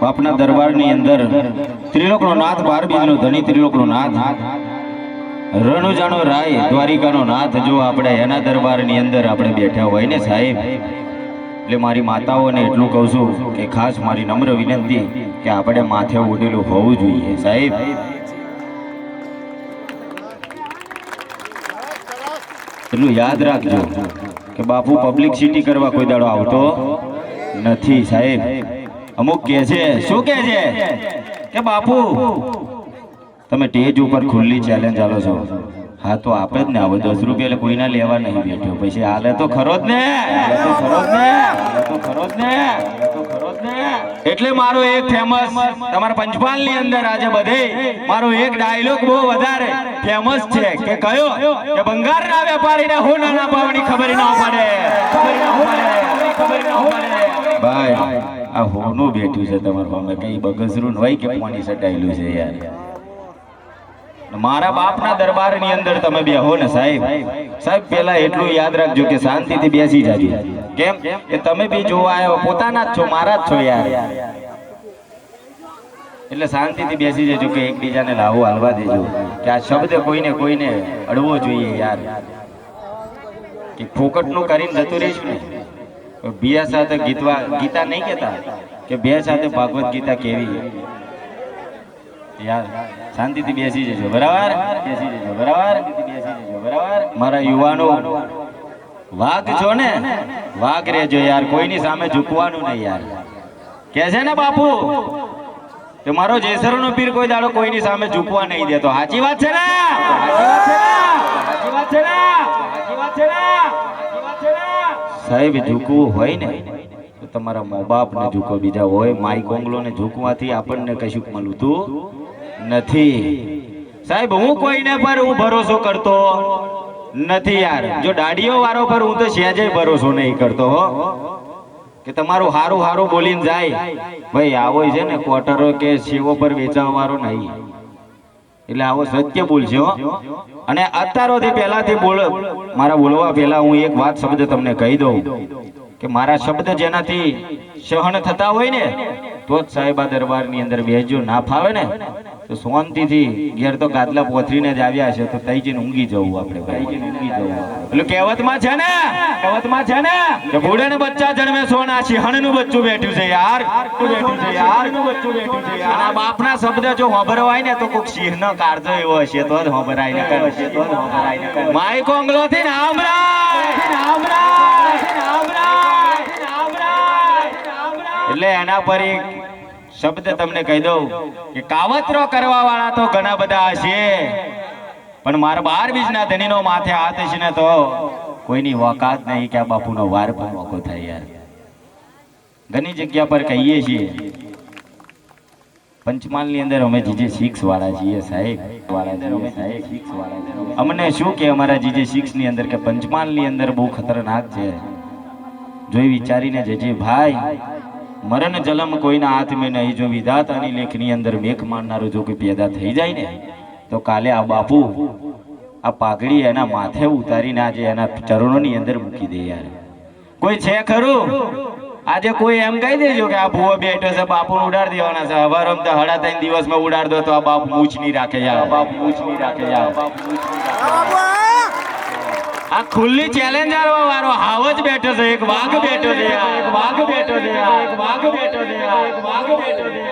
બાપના દરબારની અંદર ત્રિલોકનો નાથ બાર બીજનો ધણી ત્રિલોકનો નાથ. રણુજાનો રાય, દ્વારિકાનો નાથ, જો આપણે એના દરબારની અંદર આપણે બેઠા હોય ને સાહેબ, એટલે મારી માતાઓને એટલું કહું છું કે ખાસ મારી નમ્ર વિનંતી કે આપણે માથે ઉડેલું હોવું જોઈએ સાહેબ. એટલું યાદ રાખજો કે બાપુ પબ્લિક સિટી કરવા કોઈ દાડો આવતો નથી સાહેબ. અમુક કે છે, શું કે છે? કે બાપુ, તમે સ્ટેજ ઉપર ખુલ્લી ચેલેન્જ આલો છો. હા, તો આપે જ ને આવો. દસ રૂપિયા એટલે કોઈના લેવા નહીં બેઠો. પછી હાલે તો ખરો જ ને. તો ખરો જ ને. તો ખરો જ ને. એટલે મારો એક ફેમસ તમારા પંચપાલની અંદર આજે બધે મારો એક ડાયલોગ બહુ વધારે ફેમસ છે કે કયો? કે બંગારના વેપારીને હું નાના પાવાની ખબર ના પડે ખબર ના પડે ભાઈ આ હોનું બેઠું છે તમારા સામે. કઈ બગસરું હોય કે પાણી સટાયેલું છે યાર. મારા બાપના દરબારની અંદર તમે બેહો ને સાહેબ. સાહેબ પેલા એટલું યાદ રાખજો કે શાંતિથી બેસી જાજો. કેમ? કે તમે બી જોવા આવ્યો પોતાના જ છો, મારા જ છો યાર. એટલે શાંતિથી બેસી જજો કે એકબીજાને લાવો, હાલવા દેજો. કે આ શબ્દ કોઈને કોઈને અડવો જોઈએ યાર. કે ફોકટનું કરીને જતું રહીશું ને? બિયા સાથે ગીતવા ગીતા નહીં કહેતા કે બે સાથે ભાગવત ગીતા કેવી યાર શાંતિથી બેસી જજો બરાબર બેસી જજો બરાબર બેસી જજો બરાબર મારા યુવાનો વાઘ છો ને વાઘ રેજો યાર કોઈની સામે ઝૂકવાનું નહીં યાર કે છે ને બાપુ તો મારો જેસરનો પીર કોઈ દાડો કોઈની સામે ઝૂકવા નહીં દેતો સાચી વાત છે ને સાચી વાત છે ને સાચી વાત છે ને સાચી વાત છે ને સાહેબ ઝૂકવું હોય ને, તો તમારા મા બાપને ઝૂકો બીજા હોય માઈ કોંગલોને ઝૂકવાથી આપણને કશું મળતું નથી. સાહેબ, હું કોઈને પર હું ભરોસો કરતો નથી યાર. જો દાડીઓ વાળો પર હું તો સહેજે ભરોસો નહીં કરતો, હો. કે તમારું હારું હારું બોલીને જાય. ભાઈ, આવો છે ને ક્વાર્ટરો કે સેવો પર વેચાવાવાળો નહીં. એટલે આવો સત્ય બોલજો. અને અત્યારોથી પહેલાથી બોલ, મારા બોલવા પહેલા હું એક વાત શબ્દ તમને કહી દઉં કે મારા શબ્દ જેનાથી સહન થતા હોય ને તો જ સાહેબા દરબારની અંદર બેસજો ના ફાવે ને તો શાંતિથી ઘેર તો ગાદલા પોથરીને જ આવ્યા છે તો તઈ જઈને ઊંઘી જવું આપણે ભાઈ. જઈને ઊંઘી જવું એટલે કહેવતમાં છે ને કહેવતમાં છે ને કે ને બચ્ચા જન્મે સોના સિંહણનું બચ્ચું બેઠું છે યાર. બેઠું છે યાર બચ્ચું બેઠું છે યાર. આ બાપના શબ્દ જો હોબરવાય ને તો કોક સિંહનો કાળજો એવો હશે તો જ હોબરાય ને કરે. છે તો જ હોબરાય ને કરે. માય ઓંગલો થી ને આમરાય આમરાય એટલે એના પર એક શબ્દ તમને કહી દઉં કે કાવતરો કરવા વાળા તો ઘણા બધા હશે. પણ મારા બાર બીજના ધણીનો માથે હાથ છે ને તો કોઈની વકાત નહીં કે આ બાપુનો વાર પણ મોકો થાય યાર. ઘણી જગ્યા પર કહીએ છીએ. પંચમહાલની અંદર અમે જીજે સિક્સ વાળા છીએ સાહેબ. સાહેબ અમને શું કે અમારા જીજે સિક્સની અંદર કે પંચમહાલની અંદર બહુ ખતરનાક છે. જોઈ વિચારીને જજે ભાઈ મરણ જલમ કોઈના હાથ મેં નહીં. જો વિધાતાની લેખની અંદર મેઘ મારનારું જો કોઈ પેદા થઈ જાય ને તો કાલે આ બાપુ આ પાઘડી એના માથે ઉતારીને આજે એના ચરણોની અંદર મૂકી દે યાર. કોઈ છે ખરું? આજે કોઈ એમ કહી દેજો કે આ ભૂવો બેઠો છે બાપુ ઉડાડ દેવાના છે. હવાર તો હડા ત્રણ દિવસમાં ઉડાડ દો તો આ બાપ મૂછ નહીં રાખે યાર. બાપ મૂછ નહીં રાખે યાર. આ ખુલ્લી ચેલેન્જ આલવા વાળો હાવ જ બેઠો છે એક વાઘ બેઠો છે એક વાઘ બેઠો છે એક વાઘ બેઠો છે એક વાઘ બેઠો છે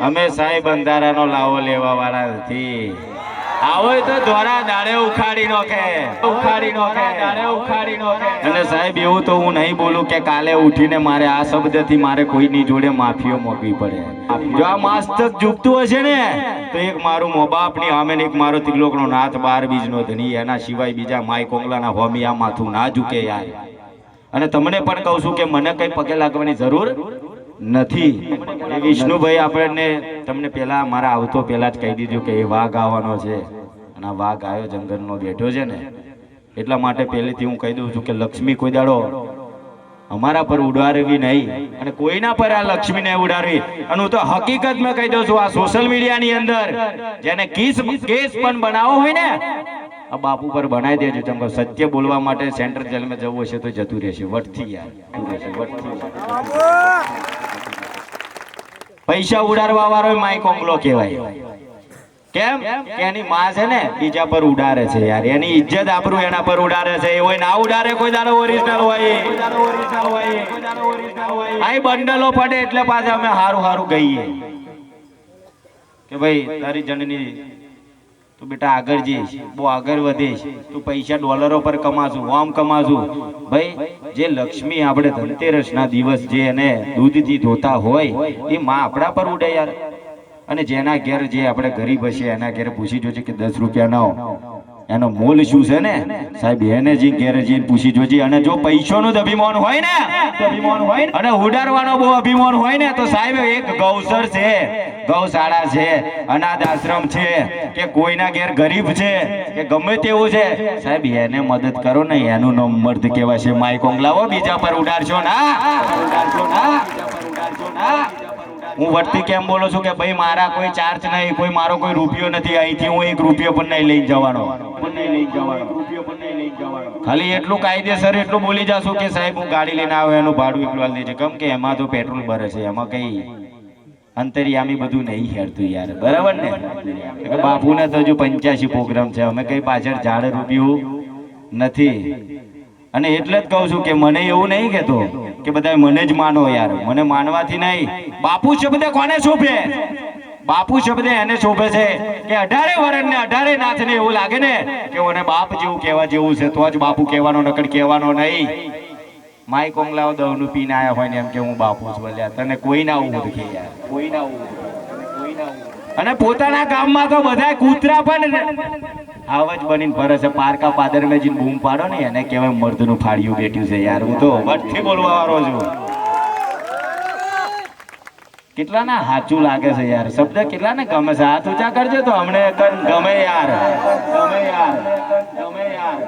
અમે સાહેબ અંધારાનો લાવો લેવા વાળા નથી. આવો તો ધોરા દાડે ઉખાડી નોખે. ઉખાડી નોખે. દાડે ઉખાડી નોખે. અને સાહેબ એવું તો હું નહીં બોલું કે કાલે ઉઠીને મારે આ શબ્દથી મારે કોઈની જોડે માફીઓ મોકવી પડે. જો આ માસ્તક ઝૂકતું હશે ને તો એક મારું મો બાપની સામે એક મારો ત્રિલોકનો નાથ બાર બીજનો ધણી એના સિવાય બીજા માય કોંગલાના હોમી આ માથું ના ઝૂકે યાર. અને તમને પણ કહું છું કે મને કઈ પગે લાગવાની જરૂર નથી. એ વિષ્ણુભાઈ આપણને તમને પહેલા મારા આવતો પહેલા જ કહી દીધું કે એ વાઘ આવવાનો છે. અને આ વાઘ આવ્યો જંગલનો બેઠો છે ને. એટલા માટે પહેલેથી હું કહી દઉં છું કે લક્ષ્મી કોઈ દાડો અમારા પર ઉડાડવી નહીં અને કોઈના પર આ લક્ષ્મીને ઉડાડવી. અને હું તો હકીકત મેં કહી દઉં છું આ સોશિયલ મીડિયાની અંદર જેને કેસ કેસ પણ બનાવવો હોય ને આ બાપુ પર બનાવી દેજો. તમે સત્ય બોલવા માટે સેન્ટ્રલ જેલમાં જવું હશે તો જતું રહેશે. વટથી યાર. રહેશે વટથી પૈસા ઉડાડવા વાળો માય કોંગલો કહેવાય. કેમ? એની માં છે ને, બીજા પર ઉડાડે છે યાર. એની ઇજ્જત આપણું એના પર ઉડાડે છે. એ હોય ના ઉડાડે, કોઈ દાડો ઓરિજિનલ હોય. અહીં બંડલો પડે એટલે પાછા અમે હારું હારું ગઈએ. કે ભાઈ, તારી જનની તું બેટા આગળ જઈશ બહુ આગળ વધીશ તું પૈસા ડોલરો પર કમાશું ઓમ કમાશું ભાઈ, જે લક્ષ્મી આપણે ધનતેરસના દિવસ જે એને દૂધથી ધોતા હોય, એ માં આપણા પર ઉડે યાર. અને જેના ઘેર જે આપણે ગરીબ હશે, એના ઘેર પૂછી જોજે કે દસ રૂપિયાનો એનો મોલ શું છે ને? સાહેબ, એને જે ઘેર જઈને પૂછી જોજે, અને જો પૈસાનું જ અભિમાન હોય ને અભિમાન હોય ને? અને ઉડાડવાનો બહુ અભિમાન હોય ને, તો સાહેબ, એક ગૌસર છે, ગૌશાળા છે, અનાથ આશ્રમ છે, કે કોઈના ઘેર ગરીબ છે, કે ગમે તેવું છે. સાહેબ, એને મદદ કરો ને, એનું નામ મર્દ કહેવાય છે. માઇક ઓંગલાવો બીજા પર ઉડાડશો ના ઉડાડશો ના ઉડાડશો ના. હું વટથી કેમ બોલું છું કે ભાઈ મારા કોઈ ચાર્જ નહીં, કોઈ મારો કોઈ રૂપિયો નથી, અહીંથી હું એક રૂપિયો પણ નહીં લઈ જવાનો. ખાલી એટલું કાયદેસર એટલું બોલી જાશું કે સાહેબ, હું ગાડી લઈને આવ્યો, એનું ભાડું એટલું હાલ દેજે કેમ કે એમાં તો પેટ્રોલ ભરે છે, એમાં કઈ અંતરિયામી બધું નહીં હેરતું યાર. બરાબર ને? બાપુને તો હજુ પંચ્યાસી પ્રોગ્રામ છે, અમે કઈ પાછળ ઝાડ રૂપિયું નથી. અને એટલે જ કહું છું કે મને એવું નહીં કહેતો કે બધા મને જ માનો યાર. મને માનવાથી નહીં. બાપુ શબ્દ કોને શોભે? બાપુ શબ્દ એને શોભે છે કે અઢારે વરણને અઢારે નાથ ને એવું લાગે ને કે મને બાપ જેવું કહેવા જેવું છે, તો જ બાપુ કહેવાનો નકર કહેવાનો નહીં. માય કોંગલાઓ દવનું પીને આવ્યા હોય ને એમ કે હું બાપુ છું બોલ્યા તને કોઈ ના ઓળખે યાર. કોઈ ના ના ઓળખે. અને પોતાના ગામમાં તો બધાય કૂતરા પણ આવ જ બનીને ફરે છે. પારકા પાદર મેં જીને બૂમ પાડો ને, એને કહેવાય મર્દનું ફાળિયું બેઠ્યું છે યાર. હું તો વટથી બોલવા વાળો છું. કેટલા ના સાચું લાગે છે યાર? શબ્દ કેટલા ને ગમે છે? હાથ ઊંચા કરજો તો હમણે ગમે યાર. ગમે યાર. ગમે યાર.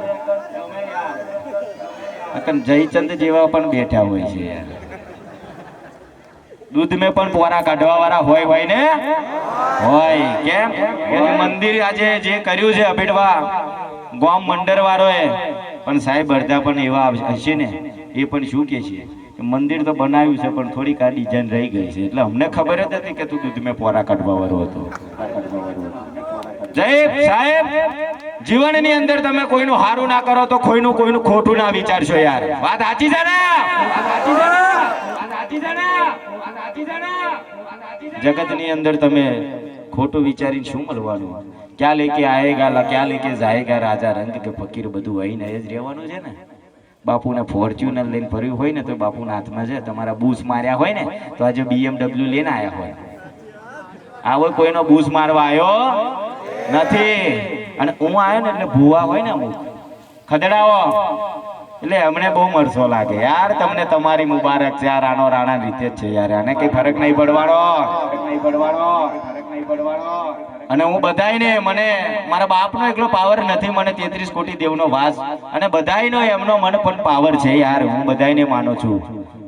ગમે યાર. જયચંદ જેવા પણ બેઠા હોય છે યાર. દૂધ મેં પણ પોરા કાઢવા વાળા હોય હોય ને? હોય. કેમ? મંદિર આજે જે કર્યું છે અભેટવા, ગોમ મંડળ વાળોએ પણ સાહેબ અડધા પણ એવા હશે ને? એ પણ શું કે છે? મંદિર તો બનાવ્યું છે, પણ થોડીક આ ડિઝાઇન રહી ગઈ છે. એટલે અમને ખબર જ હતી કે તું દૂધ મેં પોરા કાઢવા વાળો હતો. જય સાહેબ! જીવનની અંદર તમે કોઈનું હારું ના કરો તો કોઈનું કોઈનું ખોટું ના વિચારશો યાર. વાત સાચી છે ને? સાચી છે ને? જગતની અંદર તમે ખોટું વિચારીને શું મળવાનું? ક્યાં લેકે આયેગા ક્યાં લેકે જાયેગા રાજા, રંગ કે ફકીર બધું વહીને એ જ રહેવાનું છે ને? બાપુને ફોર્ચ્યુનર લઈને ફર્યું હોય ને તો બાપુના હાથમાં છે. તમારા બૂસ માર્યા હોય ને તો આજે બીએમડબલ્યુ લઈને આવ્યા હોય. આવો કોઈનો બૂસ મારવા આવ્યો નથી. અને હું આવ્યો ને એટલે ભૂવા હોય ને અમુક. ખદડાવો. એટલે અમને બહુ મરસો લાગે. યાર, તમને તમારી મુબારક છે. આ રાણો રાણા રીતે જ છે યાર. આને કઈ ફરક નહીં પડવાનો અને હું બધાયને મને, મારા બાપનો એકલો પાવર નથી, મને તેત્રીસ કોટી દેવનો વાસ. અને બધાયનો એમનો મને પણ પાવર છે યાર. હું બધાયને માનું છું.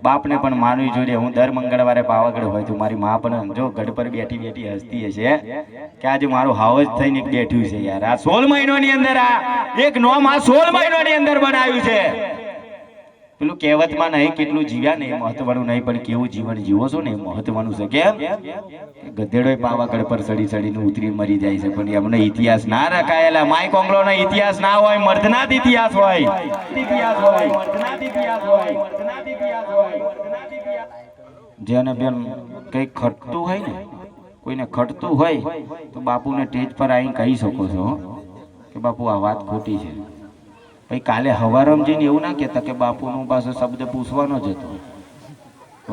બાપને પણ માનવી જોઈએ. હું દર મંગળવારે પાવાગઢ હોય તો મારી મા પણ જો ગઢ પર બેઠી બેઠી હસતી હશે કે આજે મારું હાવ થઈને બેઠ્યું છે યાર. આ સોળ મહિનોની અંદર આ, એક નોમ આ સોળ મહિનોની અંદર બનાવ્યું છે. પેલું કહેવતમાં નહીં, કેટલું જીવ્યા ને મહત્વનું નહીં, પણ કેવું જીવન જીવો છો ને મહત્વનું છે. કેમ? ગધેડો પાવાગઢ પર સડી સડીને ઉતરી મરી જાય છે, પણ એમને ઇતિહાસ ના રખાયેલા. માય કોંગલોનો ઇતિહાસ ના હોય મર્દનાથ ઇતિહાસ હોય. ઇતિહાસ હોય જેને બેન કંઈક ખટતું હોય ને, કોઈને ખટતું હોય, તો બાપુને સ્ટેજ પર આવીને કહી શકો છો કે બાપુ આ વાત ખોટી છે. પછી કાલે હવારમ જઈને એવું ના કહેતા કે બાપુનું પાછો શબ્દ પૂછવાનો જ હતો.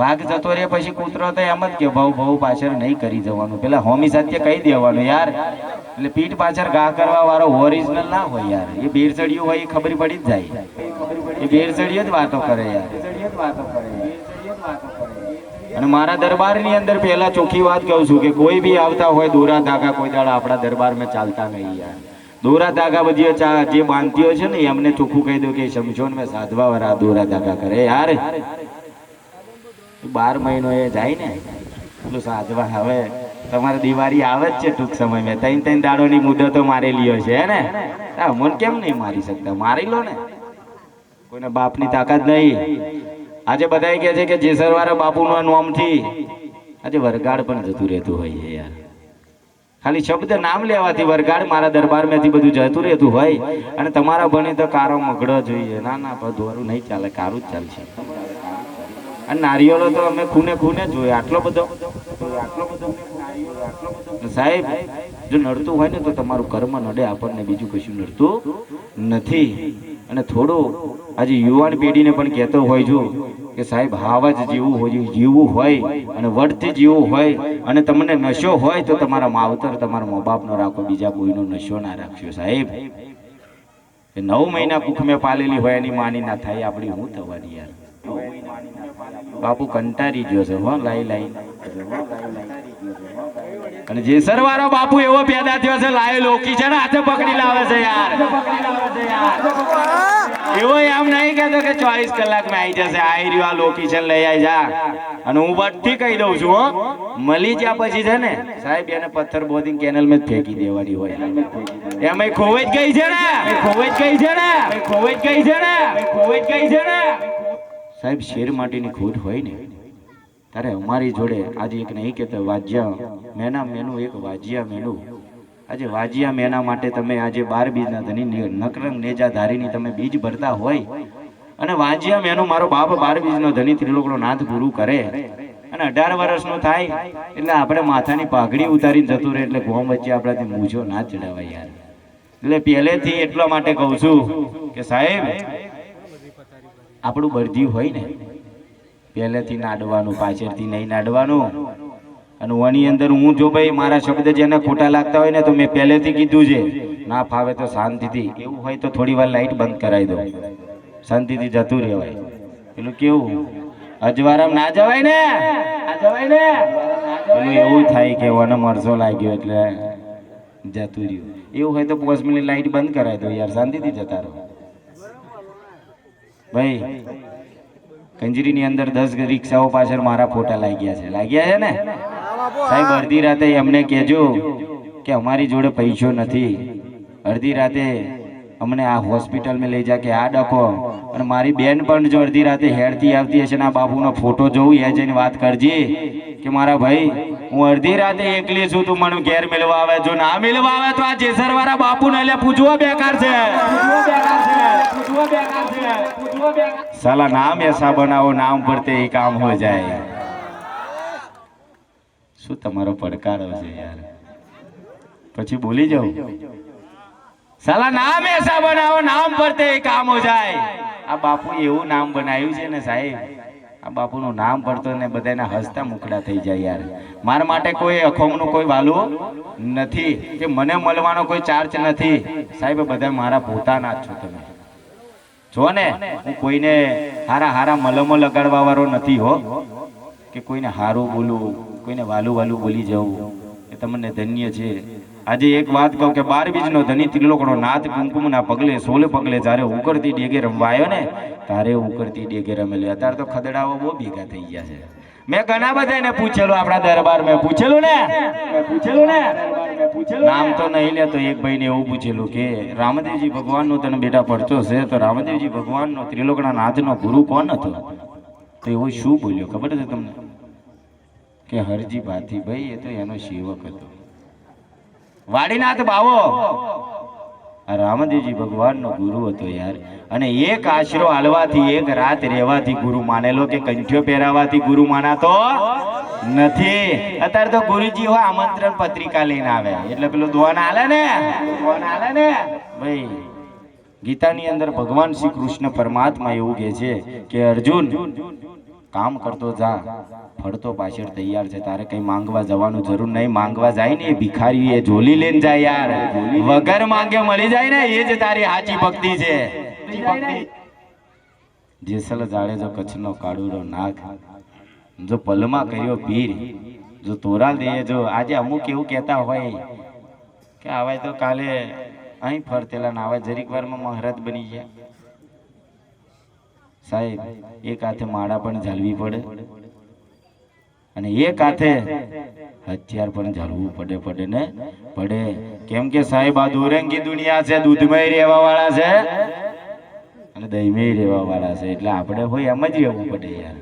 વાઘ જતો રે પછી કૂતરો તો એમ જ કે, ભાવ ભાવ પાછળ નહીં કરી જવાનું. પેલા હોમી સાથે કહી દેવાનું, યાર, એટલે પીઠ પાછળ ઘા કરવા વાળો ઓરિજિનલ ના હોય યાર. એ બેરસડિયું હોય એ ખબર પડી જ જાય. એ બેરસડીયો જ વાતો કરે યાર. અને મારા દરબારની અંદર પહેલા ચોખ્ખી વાત કહું છું કે કોઈ બી આવતા હોય દોરા ધાગા કોઈ દાડા આપણા દરબારમાં ચાલતા નહીં યાર. દોરા ધાગા બધી જે બાંધતીઓ છે ને એમને ચોખ્ખું કહી દઉં કે સમજો ને મેં સાધવા વાળા દોરા ધાગા કરે. યાર, બાર મહિનો એ જાય ને પેલું સાધવા હવે તમારે દિવાળી આવે જ છે ટૂંક સમયમાં. ત્રણ ત્રણ દાડોની મુદતો મારેલી હોય છે ને? અમોને કેમ નહીં મારી શકતા? મારી લો ને. કોઈને બાપની તાકાત નહીં. આજે બધા કહે છે કે જેસરવાળા બાપુના નામથી આજે વરગાડ પણ જતું રહેતું હોય છે, યાર. ખાલી શબ્દ નામ લેવાથી વરગાડ મારા દરબારમાંથી બધું જતું રહેતું હોય અને તમારા બને તો કારો મગડો જોઈએ. ના ના પણ નહીં ચાલે, કારું જ ચાલશે. અને નારિયેળો તો અમે ખૂને ખૂને જ જોઈએ. આટલો બધો આટલો બધો સાહેબ, જો નડતું હોય ને તો તમારું કર્મ નડે. આપણને બીજું કશું નડતું નથી. અને થોડું આજે યુવાન પેઢીને પણ કહેતો હોય છું કે સાહેબ, હાવ જ જીવવું હોય જીવવું હોય અને વડથી જીવવું હોય અને તમને નશો હોય તો તમારા માવતર તમારા મા બાપનો રાખો, બીજા કોઈનો નશો ના રાખશો સાહેબ. એ નવ મહિના કુખ મેં પાલેલી હોય એની માની ના થાય, આપણી હું થવાની યાર? બાપુ કંટારી ગયો છે, હો, લાઈ લાઈ. અને જેસર વાળો બાપુ એવો પેદા થયો છે, લાય લોકી છે ને હાથે પકડી લાવે છે યાર. એવો એમ નહીં કહેતો કે ચોવીસ કલાકમાં આવી જશે. આઈ રહ્યું આ લોકેશન લઈ આવી જા. અને હું બધી કહી દઉં છું, હો. મળી જ્યાં પછી છે ને, સાહેબ, એને પથ્થર બોધી કેનલમાં જ ફેંકી દેવાની હોય. એમાં ખોવાઈ જ ગઈ છે ને. ખોવાઈ જ ગઈ છે ને. ખોવાઈ જ ગઈ છે ને. ખોવાઈ જ ગઈ છે ને. સાહેબ, શેર માટેની ખોટ હોય ને. તારે અમારી જોડે આજે એક નહીં કેતો વાજ્યા મેના મેનું એક વાજ્યા મેનું. આજે વાજિયા મેના માટે તમે આજે બાર બીજના ધની નકરંગ નેજા ધારીની તમે બીજ ભરતા હોય. અને વાજિયા મેનો મારો બાપ બાર બીજનો ધની ત્રિલોકનો નાથ પૂરું કરે. અને અઢાર વર્ષનો થાય એટલે આપણે માથાની પાઘડી ઉતારીને જતું રહે એટલે ગોમ વચ્ચે આપણાથી મૂછો ના ચડાવાય યાર. એટલે પહેલેથી એટલા માટે કહું છું કે સાહેબ, આપણું બળદિયું હોય ને, પહેલેથી નાડવાનું, પાછળથી નહીં નાડવાનું. અને ઓની અંદર હું જો ભાઈ મારા શબ્દ જેને ખોટા લાગતા હોય ને તો મેં પહેલેથી કીધું છે. ના ફાવે તો શાંતિથી. એવું હોય તો થોડી વાર લાઈટ બંધ કરાવી દો. શાંતિથી જતું રહેવાય. પેલું કેવું? અજવારામ ના જવાય ને? ના એવું થાય કે વન મરસો લાગ્યો એટલે જતું રહ્યું. એવું હોય તો પાંચ મિનિટ લાઈટ બંધ કરાવી દો યાર, શાંતિથી જતા રહો. ભાઈ, કંજરીની અંદર દસ રિક્ષાઓ પાછળ મારા ફોટા લાગ્યા છે. લાગ્યા છે ને? સાહેબ, અડધી રાતે એમને કહેજો કે અમારી જોડે પૈસો નથી. અડધી રાતે અમને આ હોસ્પિટલમાં લઈ જા કે આ ડખો. અને મારી બેન પણ જો અડધી રાતે હેડતી આવતી હશે ને આ બાપુનો ફોટો જોઉં, એ જઈને વાત કરજે કે મારા ભાઈ, હું અડધી રાતે એકલી છું, તું મને ઘેર મેળવા આવે, જો ના મેળવા આવે તો આ જેસર વાળા બાપુ ને એટલે પૂછવો બેકાર છે. સાલા, નામ એસા બનાવો, નામ પડતે એ કામ હો જાય. શું તમારો પડકારો છે યાર? પછી બોલી જાઉં. સાલા, નામ એસા બનાવો, નામ પડતે એ કામ હો જાય. આ બાપુ એવું નામ બનાવ્યું છે ને સાહેબ. આ બાપુનું નામ પડતો ને બધાના હસતા મુખડા થઈ જાય યાર. મારા માટે કોઈ અખોમનું કોઈ વાલું નથી, કે મને મળવાનો કોઈ ચાર્જ નથી. સાહેબ, બધા મારા પોતાના જ છો તમે. જો ને, હું કોઈને હારા હારા મલમો લગાડવા વાળો નથી હો, કે કોઈને હારું બોલું. કોઈને વાલું વાલું બોલી જવું એ તમને ધન્ય છે. આજે એક વાત કહું કે બાર બીજનો ધની ત્રિલોકનો નાથ કુમકુમના પગલે, સોલે પગલે જ્યારે ઉકળતી ડેગે રમવાયો ને તારે ઉકળતી ડેગે રમેલી. અત્યારે તો ખદડાઓ બહુ ભેગા થઈ ગયા છે. મેં ઘણા બધાને પૂછેલું, આપણા દરબાર મેં પૂછેલું ને? મેં પૂછેલું ને? નામ તો નહીં લે તો એક ભાઈને એવું પૂછેલું કે, રામદેવજી ભગવાનનો તને બેટા પડતો છે તો રામદેવજી ભગવાનનો ત્રિલોકના નાથનો ગુરુ કોણ હતો? તો એવો શું બોલ્યો? ખબર છે તમને? કે હરજી ભાઈ એ તો એનો સેવક હતો. વાડીનાથ બાવો! આ રામદેવજી ભગવાનનો ગુરુ હતો યાર. અને એક આશરો હાલવાથી એક રાત રહેવાથી ગુરુ માનેલો કે કંઠ્યો પહેરાવાથી ગુરુ માનાતો નથી. અત્યારે તો ગુરુજી હોય, આમંત્રણ પત્રિકા લઈને આવે. એટલે પેલું દોન આલે ને? દોન આલે ને? ભાઈ, ગીતાની અંદર ભગવાન શ્રી કૃષ્ણ પરમાત્મા એવું કહે છે કે, અર્જુન કામ કરતો જા, ફરતો પાછળ તૈયાર છે, તારે કઈ માંગવા જવાનું જરૂર નહીં, માંગવા જાય ને એ ભિખારી એ ઝોલી લઈને જાય યાર. વગર માંગે મળી જાય ને, એ જ તારી સાચી ભક્તિ છે. જેસલ જાડેજો કચ્છનો કાળુડો નાગ, જો પલમાં કર્યો પીર, જો તોરાલ દે, જો આજે અમુક એવું કહેતા હોય કે આવાય તો કાલે અહીં ફરતેલા ના આવાય, જરીક વારમાં મહારાજ બની ગયા. સાહેબ, એક હાથે માળા પણ ઝાલવી પડે અને એક હાથે હથિયાર પણ ઝાલવું પડે પડે ને? પડે. કેમ કે સાહેબ, આ દોરંગી દુનિયા છે, દૂધમય રહેવા વાળા છે અને દહીંમય રહેવા વાળા છે. એટલે આપણે હોય એમ જ રહેવું પડે યાર.